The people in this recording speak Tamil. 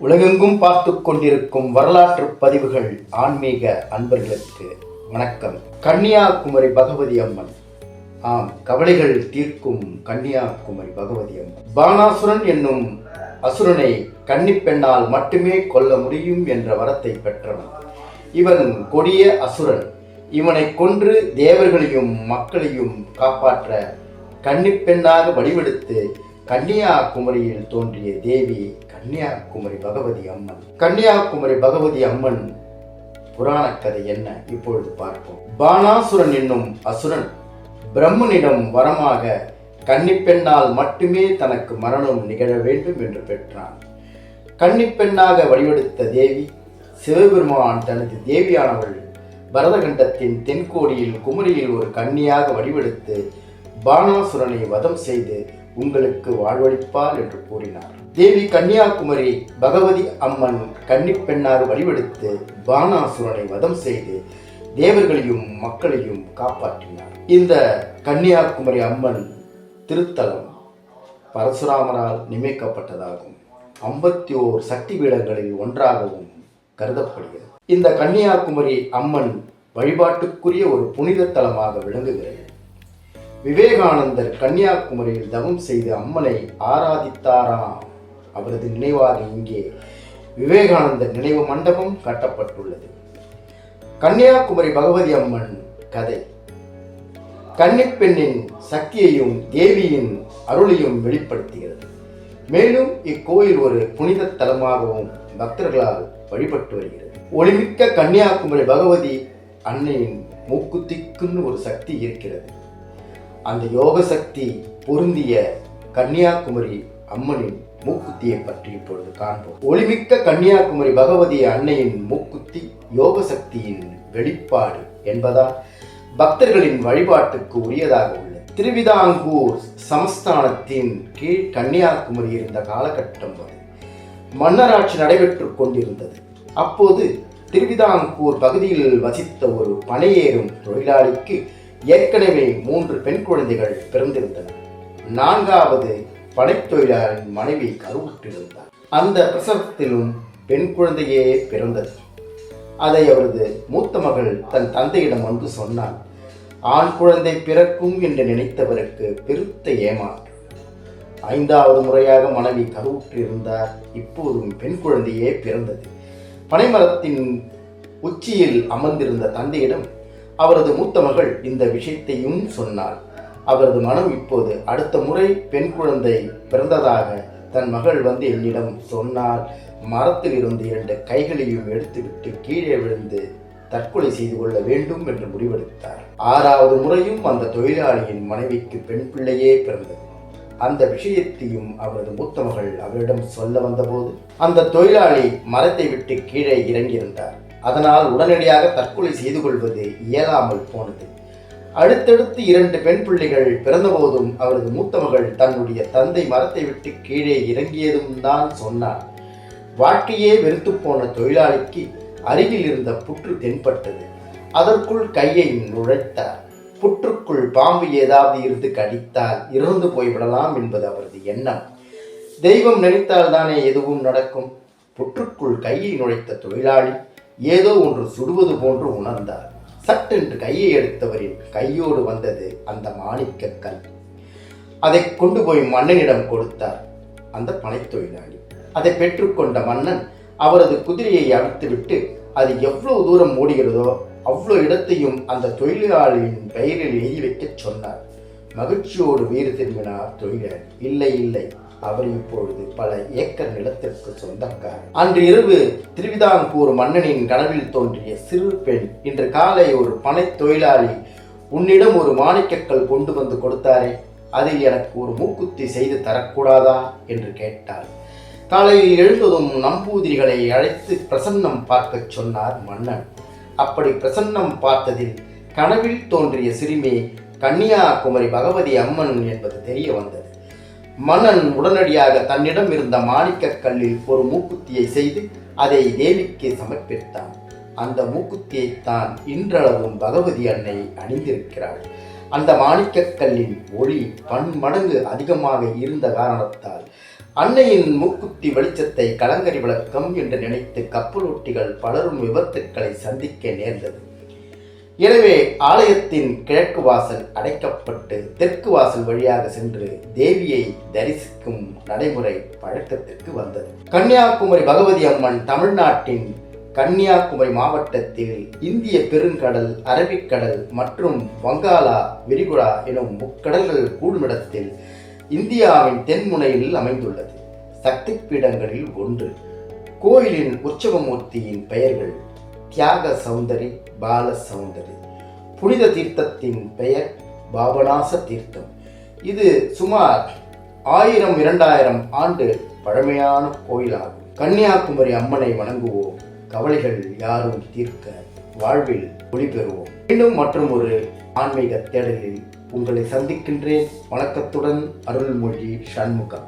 உலகெங்கும் பார்த்து கொண்டிருக்கும் வரலாற்று பதிவுகள் ஆன்மீக அன்பர்களுக்கு வணக்கம். கன்னியாகுமரி பகவதி அம்மன். ஆம் கவலைகள் தீர்க்கும் கன்னியாகுமரி பகவதி அம்மன். பானாசுரன் என்னும் அசுரனை கன்னிப்பெண்ணால் மட்டுமே கொல்ல முடியும் என்ற வரத்தை பெற்றவன். இவன் கொடிய அசுரன். இவனை கொன்று தேவர்களையும் மக்களையும் காப்பாற்ற கன்னிப்பெண்ணாக வடிவெடுத்து கன்னியாகுமரியில் தோன்றிய தேவி கன்னியாகுமரி பகவதி அம்மன். கன்னியாகுமரி பகவதி அம்மன் புராண கதை என்ன? இப்பொழுது பார்ப்போம். பானாசுரன் என்னும் அசுரன் பிரம்மனிடம் வரமாக கன்னிப்பெண்ணால் மட்டுமே தனக்கு மரணம் நிகழ வேண்டும் என்று பெற்றான். கன்னிப்பெண்ணாக வடிவெடுத்த தேவி சிவபெருமான் தனது தேவியானவள் பரதகண்டத்தின் தென்கோடியில் குமரியில் ஒரு கன்னியாக வடிவெடுத்து பானாசுரனை வதம் செய்து உங்களுக்கு வாழ்வளிப்பாள் என்று கூறினார். தேவி கன்னியாகுமரி பகவதி அம்மன் கன்னிப்பெண்ணார் வடிவெடுத்து பானாசுரனை வதம் செய்து தேவர்களையும் மக்களையும் காப்பாற்றினார். இந்த கன்னியாகுமரி அம்மன் திருத்தலம் பரசுராமரால் நியமிக்கப்பட்டதாகும். ஐம்பத்தி ஓர் சக்தி பீடங்களில் ஒன்றாகவும் கருதப்படுகிறது. இந்த கன்னியாகுமரி அம்மன் வழிபாட்டுக்குரிய ஒரு புனித தலமாக விளங்குகிறது. விவேகானந்தர் கன்னியாகுமரியில் தவம் செய்து அம்மனை ஆராதித்தாராம் அவரது நினைவாக இங்கே விவேகானந்தர் நினைவு மண்டபம் கட்டப்பட்டுள்ளது. கன்னியாகுமரி பகவதி அம்மன் கதை. கன்னிப்பெண்ணின் சக்தியையும் தேவியின் அருளையும் வெளிப்படுத்துகிறது. மேலும் இக்கோயில் ஒரு புனித தலமாகவும் பக்தர்களால் வழிபட்டு வருகிறது. ஒளிமிக்க கன்னியாகுமரி பகவதி அன்னையின் மூக்குத்திக்குன்னு ஒரு சக்தி இருக்கிறது. அந்த யோக சக்தி பொருந்திய கன்னியாகுமரி அம்மனின் மூக்குத்தியை பற்றி இப்பொழுது காண்போம். ஒளிமிக்க கன்னியாகுமரி பகவதி அன்னையின் மூக்குத்தி யோக சக்தியின் வெளிப்பாடு என்பதால் பக்தர்களின் வழிபாட்டுக்கு உரியதாக உள்ளது. திருவிதாங்கூர் சமஸ்தானத்தின் கீழ் கன்னியாகுமரி இருந்த காலகட்டம் அது மன்னராட்சி நடைபெற்றுக் கொண்டிருந்தது. அப்போது திருவிதாங்கூர் பகுதியில் வசித்த ஒரு பனையேறும் தொழிலாளிக்கு ஏற்கனவே மூன்று பெண் குழந்தைகள் பிறந்திருந்தன. நான்காவது பனைத்தொழிலாளரின் மனைவி கருவுற்றிருந்தார். அந்த பிரசவத்திலும் பெண் குழந்தையே பிறந்தது. அதை அவரது மூத்த மகள் தன் தந்தையிடம் வந்து சொன்னாள். ஆண் குழந்தை பிறக்கும் என்று நினைத்தவருக்கு பெருத்த ஏமாற்று. ஐந்தாவது முறையாக மனைவி கருவுற்றிருந்தார். இப்போதும் பெண் குழந்தையே பிறந்தது. பனைமரத்தின் உச்சியில் அமர்ந்திருந்த தந்தையிடம் அவரது மூத்த மகள் இந்த விஷயத்தையும் சொன்னார் அவரது மனம் இப்போது அடுத்த முறை பெண் குழந்தை பிறந்ததாக தன் மகள் வந்து என்னிடம் சொன்னால் மரத்தில் இருந்து இரண்டு கைகளையும் எடுத்துவிட்டு கீழே விழுந்து தற்கொலை செய்து கொள்ள வேண்டும் என்று முடிவெடுத்தார். ஆறாவது முறையும் அந்த தொழிலாளியின் மனைவிக்கு பெண் பிள்ளையே பிறந்தது. அந்த விஷயத்தையும் அவரது மூத்த மகள் அவரிடம் சொல்ல வந்தபோது அந்த தொழிலாளி மரத்தை விட்டு கீழே இறங்கியிருந்தார். அதனால் உடனடியாக தற்கொலை செய்து கொள்வது இயலாமல் போனது. அடுத்தடுத்து இரண்டு பெண் பிள்ளைகள் பிறந்தபோதும் அவரது மூத்த மகள் தன்னுடைய தந்தை மரத்தை விட்டு கீழே இறங்கியதும் தான் சொன்னார். வாழ்க்கையே வெறுத்து போன தொழிலாளிக்கு அருகில் இருந்த புற்று தென்பட்டது. அதற்குள் கையை நுழைத்தார். புற்றுக்குள் பாம்பு ஏதாவது இருந்து கடித்தால் இறந்து போய்விடலாம் என்பது அவரது எண்ணம். தெய்வம் நினைத்தால் தானே எதுவும் நடக்கும். புற்றுக்குள் கையை நுழைத்த தொழிலாளி ஏதோ ஒன்று சுடுவது போன்று உணர்ந்தார். சட்டென்று கையை எடுத்தவரின் கையோடு வந்தது அந்த மாணிக்க கல். அதை கொண்டு போய் மன்னனிடம் கொடுத்தார். அந்த பனைத்தொழிலாளி அதை பெற்றுக்கொண்ட மன்னன் அவரது குதிரையை அவிழ்த்துவிட்டு அது எவ்வளவு தூரம் ஓடுகிறதோ அவ்வளோ இடத்தையும் அந்த தொழிலாளியின் பெயரில் எழுதி வைக்கச் சொன்னார். மகிழ்ச்சியோடு வீடு திரும்பினார் தொழிலாளி. இல்லை இல்லை. அவர் இப்பொழுது பல ஏக்கர் நிலத்திற்கு சொந்தக்கார் அன்று இரவு திருவிதாங்கூர் மன்னனின் கனவில் தோன்றிய சிறு பெண் இன்று காலை ஒரு பனை தொழிலாளி உன்னிடம் ஒரு மாணிக்கக்கல் கொண்டு வந்து கொடுத்தாரே அதில் எனக்கு ஒரு மூக்குத்தி செய்து தரக்கூடாதா? என்று கேட்டாள். காலையில் எழுந்ததும் நம்பூதிரிகளை அழைத்து பிரசன்னம் பார்க்கச் சொன்னார் மன்னன். அப்படி பிரசன்னம் பார்த்ததில் கனவில் தோன்றிய சிறுமி கன்னியாகுமரி பகவதி அம்மன் என்பது தெரிய வந்தது. மன்னன் உடனடியாக தன்னிடம் இருந்த மாணிக்கக் கல்லில் ஒரு மூக்குத்தியை செய்து அதை தேவிக்கு சமர்ப்பித்தான். அந்த மூக்குத்தியை தான் இன்றளவும் பகவதி அன்னை அணிந்திருக்கிறாள். அந்த மாணிக்கக் கல்லின் ஒளி பன்மடங்கு அதிகமாக இருந்த காரணத்தால் அன்னையின் மூக்குத்தி வெளிச்சத்தை கலங்கரி விளக்கம் என்று நினைத்து கப்பலோட்டிகள் பலரும் விபத்துக்களை சந்திக்க நேர்ந்தது. எனவே ஆலயத்தின் கிழக்கு வாசல் அடைக்கப்பட்டு தெற்கு வாசல் வழியாக சென்று தேவியை தரிசிக்கும் நடைமுறை பழக்கத்திற்கு வந்தது. கன்னியாகுமரி பகவதி அம்மன் தமிழ்நாட்டின் கன்னியாகுமரி மாவட்டத்தில் இந்திய பெருங்கடல் அரபிக்கடல் மற்றும் வங்காளா விரிகுடா எனும் முக்கடல்கள் கூடுமிடத்தில் இந்தியாவின் தென்முனையில் அமைந்துள்ளது. சக்தி பீடங்களில் ஒன்று. கோயிலின் உற்சவமூர்த்தியின் பெயர்கள் தியாக சௌந்தரி பால சௌந்தரி. புனித தீர்த்தத்தின் பெயர் பாபநாச தீர்த்தம். இது சுமார் ஆயிரம் இரண்டாயிரம் ஆண்டு பழமையான கோயிலாகும். கன்னியாகுமரி அம்மனை வணங்குவோம். கவலைகள் யாரும் தீர்க்க வாழ்வில் ஒளி பெறுவோம். மீண்டும் மற்றும் ஒரு ஆன்மீக தேடலில் உங்களை சந்திக்கின்றேன். வணக்கத்துடன் அருள்மொழி சண்முகம்.